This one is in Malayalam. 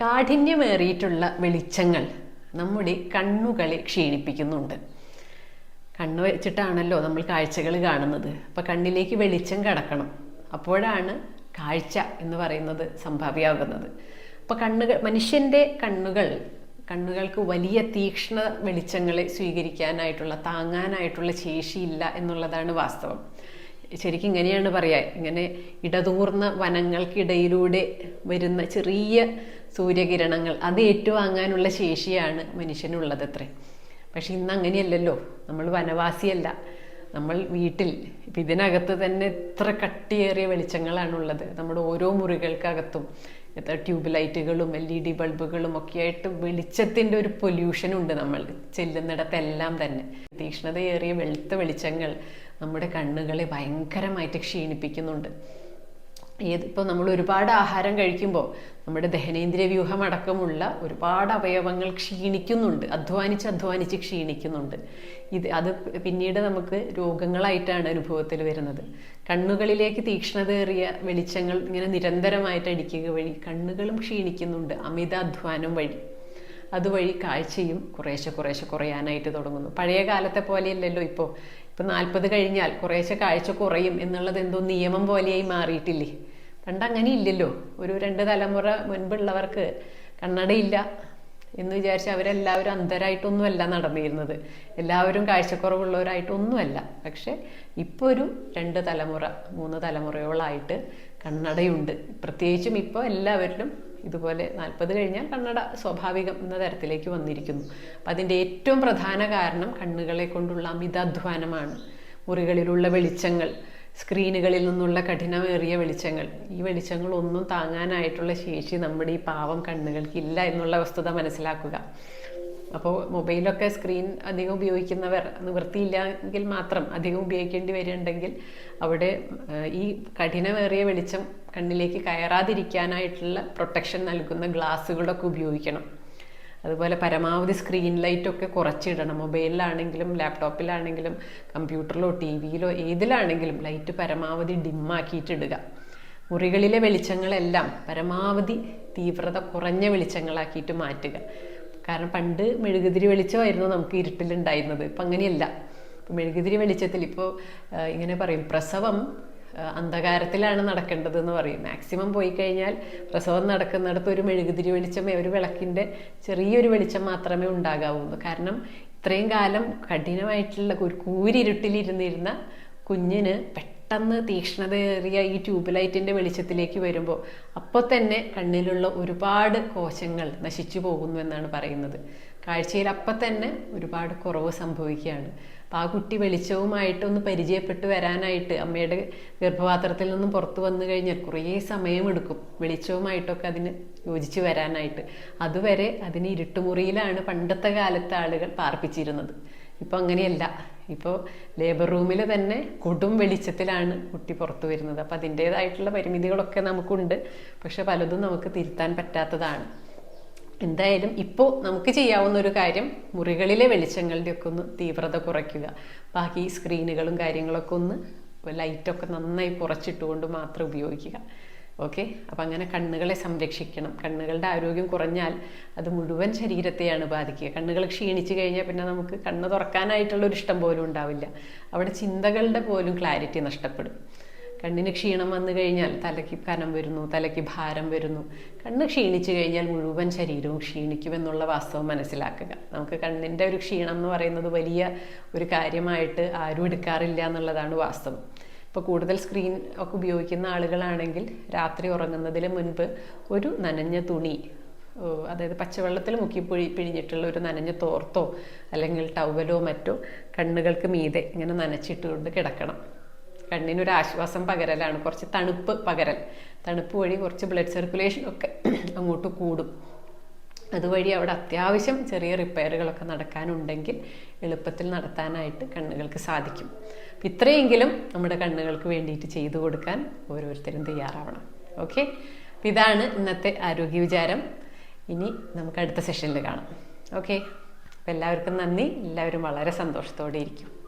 കാഠിന്യമേറിയിട്ടുള്ള വെളിച്ചങ്ങൾ നമ്മുടെ കണ്ണുകളെ ക്ഷീണിപ്പിക്കുന്നുണ്ട്. കണ്ണ് വെച്ചിട്ടാണല്ലോ നമ്മൾ കാഴ്ചകൾ കാണുന്നത്. അപ്പോൾ കണ്ണിലേക്ക് വെളിച്ചം കടക്കണം. അപ്പോഴാണ് കാഴ്ച എന്ന് പറയുന്നത് സംഭാവ്യമാകുന്നത് അപ്പോൾ കണ്ണുകൾ മനുഷ്യന്റെ കണ്ണുകൾ കണ്ണുകൾക്ക് വലിയ തീക്ഷ്ണ വെളിച്ചങ്ങളെ സ്വീകരിക്കാനായിട്ടുള്ള താങ്ങാനായിട്ടുള്ള ശേഷിയില്ല എന്നുള്ളതാണ് വാസ്തവം. ശരിക്കും ഇങ്ങനെയാണ് പറയുക ഇങ്ങനെ ഇടതൂർന്ന വനങ്ങൾക്കിടയിലൂടെ വരുന്ന ചെറിയ സൂര്യകിരണങ്ങൾ അത് ഏറ്റുവാങ്ങാനുള്ള ശേഷിയാണ് മനുഷ്യനുള്ളത് അത്രേ. പക്ഷെ ഇന്ന് അങ്ങനെയല്ലല്ലോ. നമ്മൾ വനവാസിയല്ല. നമ്മൾ വീട്ടിൽ. ഇപ്പം ഇതിനകത്ത് തന്നെ എത്ര കട്ടിയേറിയ വെളിച്ചങ്ങളാണുള്ളത്. നമ്മുടെ ഓരോ മുറികൾക്കകത്തും. എത്ര ട്യൂബ് ലൈറ്റുകളും എൽ ഇ ഡി ബൾബുകളും ഒക്കെ ആയിട്ട് വെളിച്ചത്തിന്റെ ഒരു പൊല്യൂഷൻ ഉണ്ട് നമ്മൾ ചെല്ലുന്നിടത്തെല്ലാം തന്നെ. തീക്ഷ്ണതയേറിയ വെളുത്ത വെളിച്ചങ്ങൾ നമ്മുടെ കണ്ണുകളെ ഭയങ്കരമായിട്ട് ക്ഷീണിപ്പിക്കുന്നുണ്ട്. ഏത് ഇപ്പോൾ നമ്മൾ ഒരുപാട് ആഹാരം കഴിക്കുമ്പോൾ നമ്മുടെ ദഹനേന്ദ്രിയ വ്യൂഹം അടക്കമുള്ള ഒരുപാട് അവയവങ്ങൾ ക്ഷീണിക്കുന്നുണ്ട്. അധ്വാനിച്ച് അധ്വാനിച്ച് ക്ഷീണിക്കുന്നുണ്ട്. ഇത് അത് പിന്നീട് നമുക്ക് രോഗങ്ങളായിട്ടാണ് അനുഭവത്തിൽ വരുന്നത്. കണ്ണുകളിലേക്ക് തീക്ഷ്ണതയേറിയ വെളിച്ചങ്ങൾ ഇങ്ങനെ നിരന്തരമായിട്ട് അടിക്കുക വഴി കണ്ണുകളും ക്ഷീണിക്കുന്നുണ്ട്. അമിത അധ്വാനം വഴി. അതുവഴി കാഴ്ചയും കുറേശ്ശെ കുറേശ്ശെ കുറയാനായിട്ട് തുടങ്ങുന്നു. പഴയ കാലത്തെ പോലെയല്ലല്ലോ ഇപ്പോൾ ഇപ്പം നാൽപ്പത് കഴിഞ്ഞാൽ കുറേശ്ശെ കാഴ്ച കുറയും എന്നുള്ളത് എന്തോ നിയമം പോലെയായി മാറിയിട്ടില്ലേ? പണ്ട് അങ്ങനെ ഇല്ലല്ലോ ഒരു രണ്ട് തലമുറ മുൻപുള്ളവർക്ക് കണ്ണടയില്ല എന്ന് വിചാരിച്ച് അവരെല്ലാവരും അന്ധരായിട്ടൊന്നുമല്ല നടന്നിരുന്നത്. എല്ലാവരും കാഴ്ചക്കുറവുള്ളവരായിട്ടൊന്നുമല്ല. പക്ഷെ ഇപ്പോൾ ഒരു രണ്ട് തലമുറ മൂന്ന് തലമുറയോളായിട്ട് കണ്ണടയുണ്ട്. പ്രത്യേകിച്ചും ഇപ്പോൾ എല്ലാവരിലും ഇതുപോലെ നാൽപ്പത് കഴിഞ്ഞാൽ കണ്ണട സ്വാഭാവികം എന്ന തരത്തിലേക്ക് വന്നിരിക്കുന്നു. അപ്പം അതിന്റെ ഏറ്റവും പ്രധാന കാരണം കണ്ണുകളെ കൊണ്ടുള്ള അമിതാധ്വാനമാണ്. മുറികളിലുള്ള വെളിച്ചങ്ങൾ സ്ക്രീനുകളിൽ നിന്നുള്ള കഠിനമേറിയ വെളിച്ചങ്ങൾ. ഈ വെളിച്ചങ്ങളൊന്നും താങ്ങാനായിട്ടുള്ള ശേഷി നമ്മുടെ ഈ പാവം കണ്ണുകൾക്കില്ല എന്നുള്ള വസ്തുത മനസ്സിലാക്കുക. അപ്പോൾ മൊബൈലൊക്കെ സ്ക്രീൻ അധികം ഉപയോഗിക്കുന്നവർ നിവൃത്തിയില്ലെങ്കിൽ മാത്രം അധികം ഉപയോഗിക്കേണ്ടി വരുന്നുണ്ടെങ്കിൽ അവിടെ ഈ കഠിനമേറിയ വെളിച്ചം കണ്ണിലേക്ക് കയറാതിരിക്കാനായിട്ടുള്ള പ്രൊട്ടക്ഷൻ നൽകുന്ന ഗ്ലാസ്സുകളൊക്കെ ഉപയോഗിക്കണം. അതുപോലെ പരമാവധി സ്ക്രീൻ ലൈറ്റൊക്കെ കുറച്ചിടണം. മൊബൈലിലാണെങ്കിലും ലാപ്ടോപ്പിലാണെങ്കിലും കമ്പ്യൂട്ടറിലോ ടി വിയിലോ ഏതിലാണെങ്കിലും ലൈറ്റ് പരമാവധി ഡിമ്മാക്കിയിട്ടിടുക മുറികളിലെ വെളിച്ചങ്ങളെല്ലാം പരമാവധി തീവ്രത കുറഞ്ഞ വെളിച്ചങ്ങളാക്കിയിട്ട് മാറ്റുക. കാരണം പണ്ട് മെഴുകുതിരി വെളിച്ചമായിരുന്നു നമുക്ക് ഇരുട്ടിലുണ്ടായിരുന്നത്. ഇപ്പം അങ്ങനെയല്ല മെഴുകുതിരി വെളിച്ചത്തിൽ ഇപ്പോൾ ഇങ്ങനെ പറയും പ്രസവം അന്ധകാരത്തിലാണ് നടക്കേണ്ടത് എന്ന് പറയും. മാക്സിമം പോയി കഴിഞ്ഞാൽ പ്രസവം നടക്കുന്നിടത്ത് ഒരു മെഴുകുതിരി വെളിച്ചമേ ഒരു വിളക്കിന്റെ ചെറിയൊരു വെളിച്ചം മാത്രമേ ഉണ്ടാകാവുള്ളൂ. കാരണം ഇത്രയും കാലം കഠിനമായിട്ടുള്ള ഒരു കൂരിരുട്ടിലിരുന്നിരുന്ന കുഞ്ഞിന് പെട്ടെന്ന് തീക്ഷ്ണതയേറിയ ഈ ട്യൂബ് ലൈറ്റിന്റെ വെളിച്ചത്തിലേക്ക് വരുമ്പോൾ അപ്പോൾ തന്നെ കണ്ണിലുള്ള ഒരുപാട് കോശങ്ങൾ നശിച്ചു പോകുന്നു എന്നാണ് പറയുന്നത്. കാഴ്ചയിൽ അപ്പം തന്നെ ഒരുപാട് കുറവ് സംഭവിക്കുകയാണ്. അപ്പം ആ കുട്ടി വെളിച്ചവുമായിട്ട് ഒന്ന് പരിചയപ്പെട്ട് വരാനായിട്ട് അമ്മയുടെ ഗർഭപാത്രത്തിൽ നിന്നും പുറത്തു വന്നു കഴിഞ്ഞാൽ കുറേ സമയമെടുക്കും വെളിച്ചവുമായിട്ടൊക്കെ അതിന് യോജിച്ച് വരാനായിട്ട്. അതുവരെ അതിന് ഇരുട്ടുമുറിയിലാണ് പണ്ടത്തെ കാലത്തെ ആളുകൾ പാർപ്പിച്ചിരുന്നത്. ഇപ്പം അങ്ങനെയല്ല. ഇപ്പോൾ ലേബർ റൂമിൽ തന്നെ കൊടും വെളിച്ചത്തിലാണ് കുട്ടി പുറത്തു വരുന്നത്. അപ്പം അതിന്റേതായിട്ടുള്ള പരിമിതികളൊക്കെ നമുക്കുണ്ട്. പക്ഷെ പലതും നമുക്ക് തിരുത്താൻ പറ്റാത്തതാണ്. എന്തായാലും ഇപ്പോൾ നമുക്ക് ചെയ്യാവുന്ന ഒരു കാര്യം മുറികളിലെ വെളിച്ചങ്ങളുടെ ഒക്കെ ഒന്ന് തീവ്രത കുറയ്ക്കുക. ബാക്കി സ്ക്രീനുകളും കാര്യങ്ങളൊക്കെ ഒന്ന് ലൈറ്റൊക്കെ നന്നായി കുറച്ചിട്ടുകൊണ്ട് മാത്രം ഉപയോഗിക്കുക. ഓക്കെ? അപ്പം അങ്ങനെ കണ്ണുകളെ സംരക്ഷിക്കണം. കണ്ണുകളുടെ ആരോഗ്യം കുറഞ്ഞാൽ അത് മുഴുവൻ ശരീരത്തെയാണ് ബാധിക്കുക. കണ്ണുകൾ ക്ഷീണിച്ചു കഴിഞ്ഞാൽ പിന്നെ നമുക്ക് കണ്ണ് തുറക്കാനായിട്ടുള്ള ഒരു ഇഷ്ടം പോലും ഉണ്ടാവില്ല. അവിടെ ചിന്തകളുടെ പോലും ക്ലാരിറ്റി നഷ്ടപ്പെടും. കണ്ണിന് ക്ഷീണം വന്നു കഴിഞ്ഞാൽ തലയ്ക്ക് കനം വരുന്നു തലയ്ക്ക് ഭാരം വരുന്നു. കണ്ണ് ക്ഷീണിച്ചു കഴിഞ്ഞാൽ മുഴുവൻ ശരീരവും ക്ഷീണിക്കുമെന്നുള്ള വാസ്തവം മനസ്സിലാക്കുക. നമുക്ക് കണ്ണിന്റെ ഒരു ക്ഷീണം എന്ന് പറയുന്നത് വലിയ ഒരു കാര്യമായിട്ട് ആരും എടുക്കാറില്ല എന്നുള്ളതാണ് വാസ്തവം. ഇപ്പോൾ കൂടുതൽ സ്ക്രീൻ ഒക്കെ ഉപയോഗിക്കുന്ന ആളുകളാണെങ്കിൽ രാത്രി ഉറങ്ങുന്നതിന് മുൻപ് ഒരു നനഞ്ഞ തുണി അതായത് പച്ചവെള്ളത്തിൽ മുക്കി പിഴി പിഴിഞ്ഞിട്ടുള്ള ഒരു നനഞ്ഞ തോർത്തോ അല്ലെങ്കിൽ ടവലോ മറ്റോ കണ്ണുകൾക്ക് മീതെ ഇങ്ങനെ നനച്ചിട്ടുകൊണ്ട് കിടക്കണം. കണ്ണിനൊരു ആശ്വാസം പകരലാണ്. കുറച്ച് തണുപ്പ് പകരൽ. തണുപ്പ് വഴി കുറച്ച് ബ്ലഡ് സർക്കുലേഷൻ ഒക്കെ അങ്ങോട്ട് കൂടും. അതുവഴി അവിടെ അത്യാവശ്യം ചെറിയ റിപ്പയറുകളൊക്കെ നടക്കാനുണ്ടെങ്കിൽ എളുപ്പത്തിൽ നടത്താനായിട്ട് കണ്ണുകൾക്ക് സാധിക്കും. ഇത്രയെങ്കിലും നമ്മുടെ കണ്ണുകൾക്ക് വേണ്ടിയിട്ട് ചെയ്തു കൊടുക്കാൻ ഓരോരുത്തരും തയ്യാറാവണം. ഓക്കെ? ഇതാണ് ഇന്നത്തെ ആരോഗ്യ വിചാരം. ഇനി നമുക്ക് അടുത്ത സെഷനിൽ കാണാം. ഓക്കെ? എല്ലാവർക്കും നന്ദി. എല്ലാവരും വളരെ സന്തോഷത്തോടെ ഇരിക്കും.